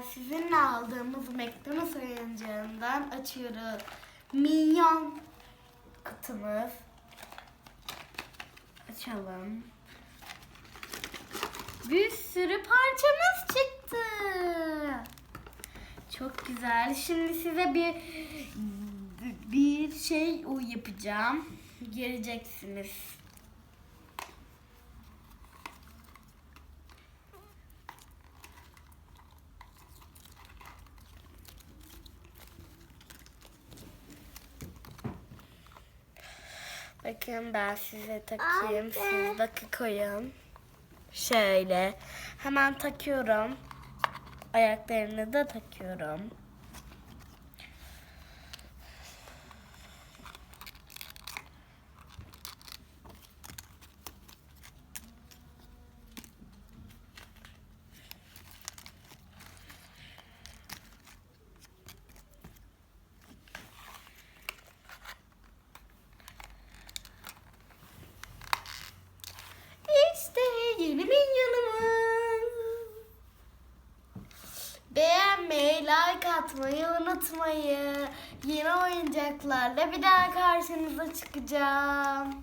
sizinle aldığımız McDonald's oyuncağından açıyoruz. Minyon kutumuz. Açalım. Bir sürü parçamız çıktı. Çok güzel. Şimdi size bir bir şey yapacağım. Göreceksiniz. Bakın ben size takayım. Siz bakı koyun. Şöyle. Hemen takıyorum. Ayaklarını da takıyorum. Yeni minyonumuz. Beğenmeyi, like atmayı unutmayın. Yeni oyuncaklarla bir daha karşınıza çıkacağım.